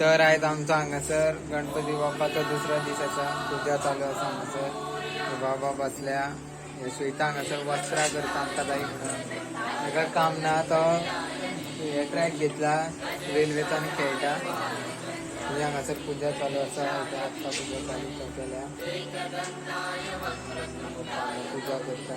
तर आहेत आमचा हांगासर गणपती बाप्पाचा दुसऱ्या दिसाचा पूजा चालू आसा हांगासर बाबा बसल्या. हे श्वेता हांगासर वस्त्रा करता आमकां काही म्हणून काम ना तो हे ट्रॅक घेतला रेल्वेचा आणि खेळटा तुझ्या हांगासर पूजा चालू आसा आत्ता पूजा चालू केल्या पूजा करता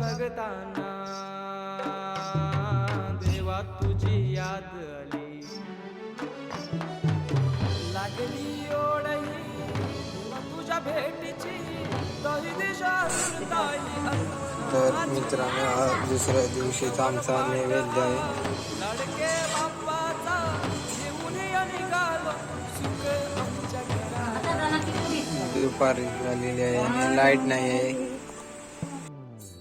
भगताना देवा तुझी याद आली. लागली देवा तुझ्या भेटीची तरी मित्रांनो हा दुसऱ्या दिवशीचा आमचा नैवेद्य आहे. दुपारी झालेली आहे आणि लाइट नाही आहे.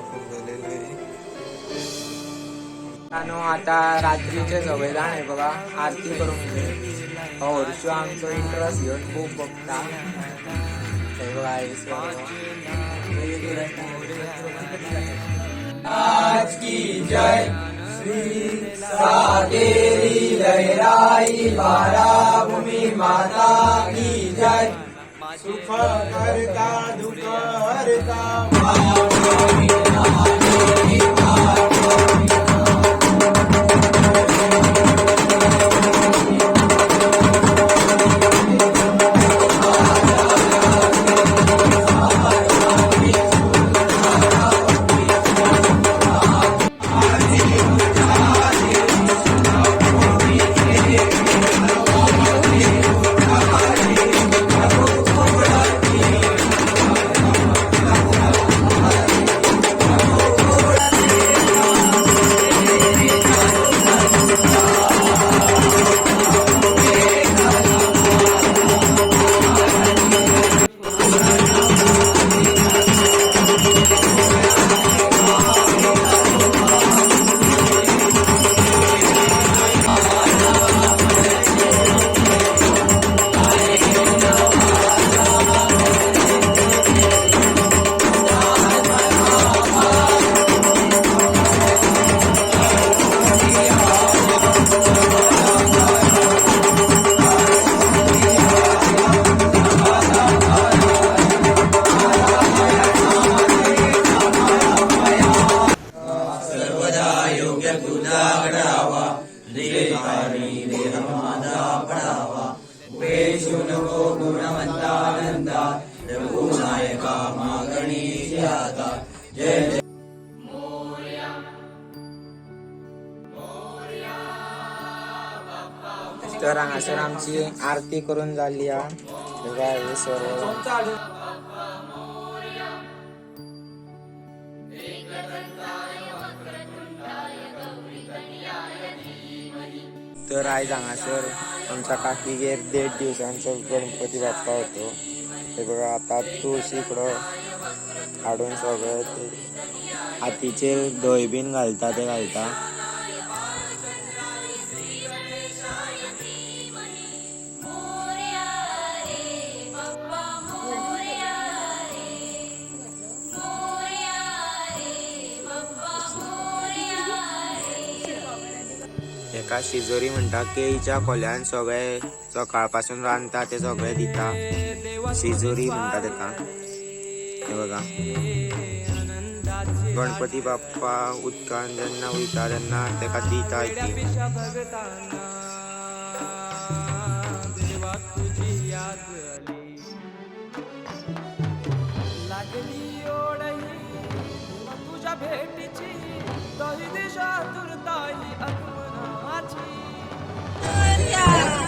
नैवेद्य झालेलं आहे आणि आता रात्रीचे सवय आहे बघा. आरती करून घे हरशो आमचो इंटरेस्ट घेऊन खूप बघता. हे बघा हे आज की जय श्री सातेरी लहराई बारा बाराभूमी माता की जय. सुख करता दुख हरता तर हांगासर आमची आरती करून जाली हा बघा हे सर्व तर आयज हांगासर आमच्या काकीगेर देड दिवसांचो गणपती बाप्पा होतो. हे बघा आता तुळशी इकडं हाडून सगळं ते हातीचेर दोय बीन घालता ते घालता. एका शिजोरी म्हणटा केळीच्या खोल्यान सगळे सकाळपासून रांदता ते सगळे दिता. शिजोरी म्हणटा का हे बघा. गणपती बाप्पा उदकान जेन्ना वयता तेन्ना तेका दिता तुझ्या भेटीची दही दिशा दुर्ताई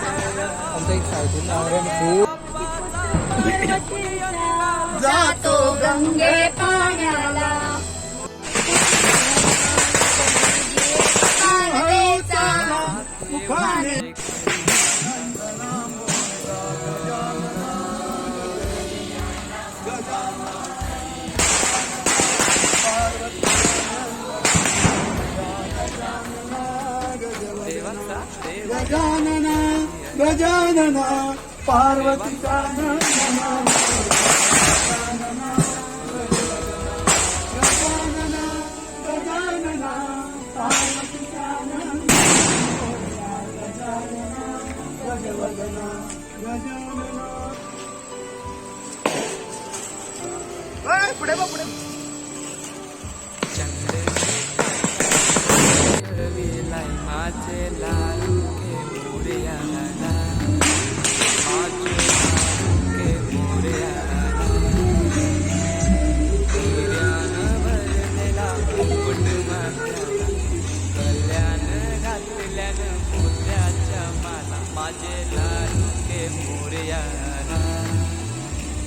आगमनाची एक खूप जातो गंगे पाण्याला. गजानना पार्वती पुढे बा पुढे माझे लाडू के मोरयाला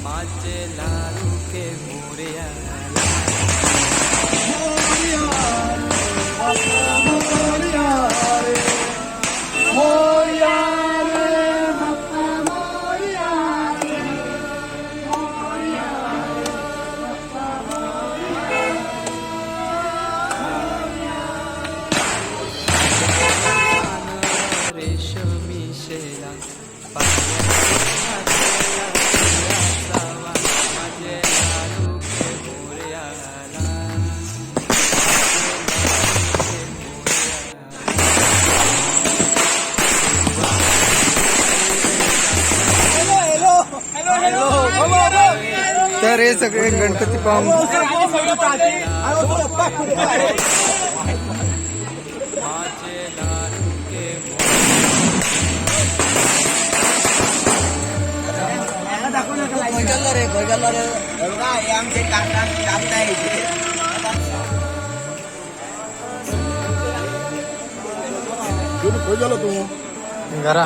माचे लाडू के मोरयाला मोरया सगळे गणपती पाहून. माझे लाडू के घरा.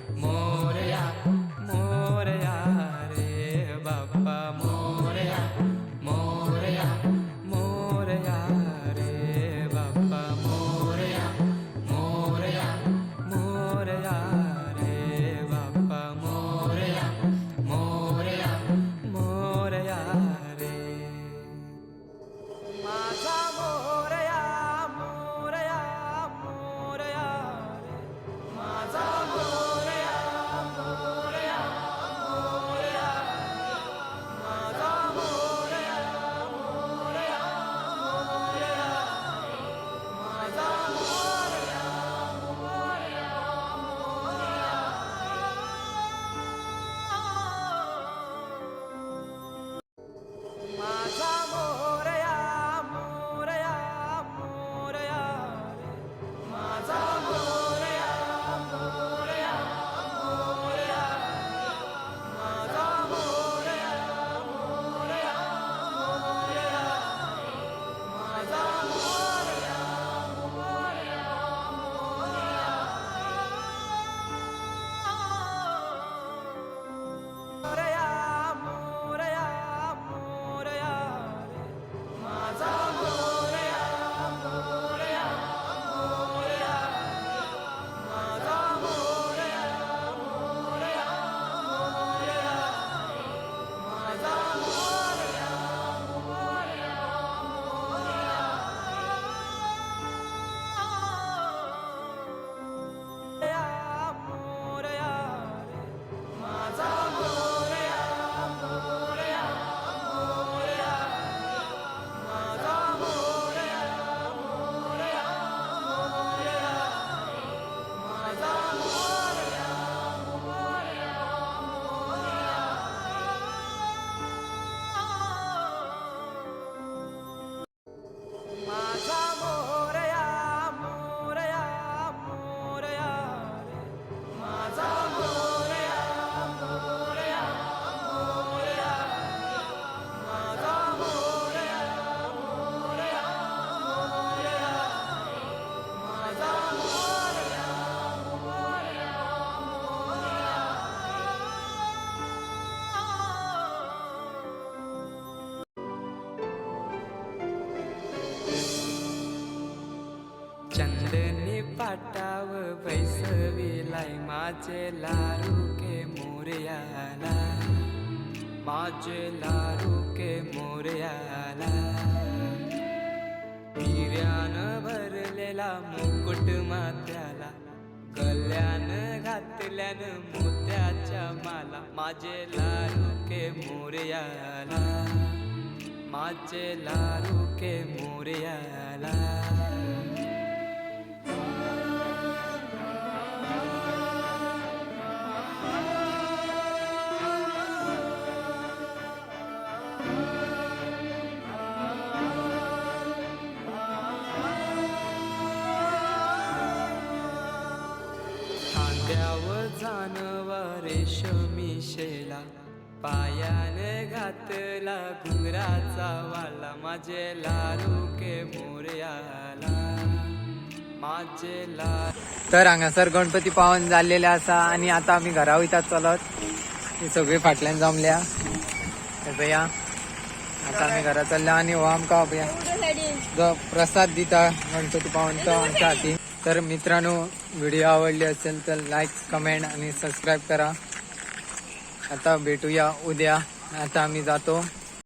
चंदनी पाटाव बैसविलाय माझे लारू के मोर्याला. माझे लारू के मोर्याला. हिऱ्यानं भरलेला मुकुट मात्याला कल्याण घातल्यानं मोत्याच्या माला. माझे लारू के मोर्याला. माझे लारू के मोर्याला. पायाने घातला घुंगराचा वाला. माझे लारू के मोर्याला. माझे लारू तर हांगासर गणपती पावन जाल्लेले आसा आणि आता आम्ही घरा वयतात चलत. ही सगळी फाटल्यान जमल्या. पया आता आम्ही घरा चल्ल्या आणि हो आमकां पया जो प्रसाद दिता गणपती पावन आमच्या हाती. तर मित्रांनो व्हिडिओ आवडली असेल तर लाईक कमेंट आणि सबस्क्राईब करा. आता भेटूया उद्या. आता आम्ही जातो.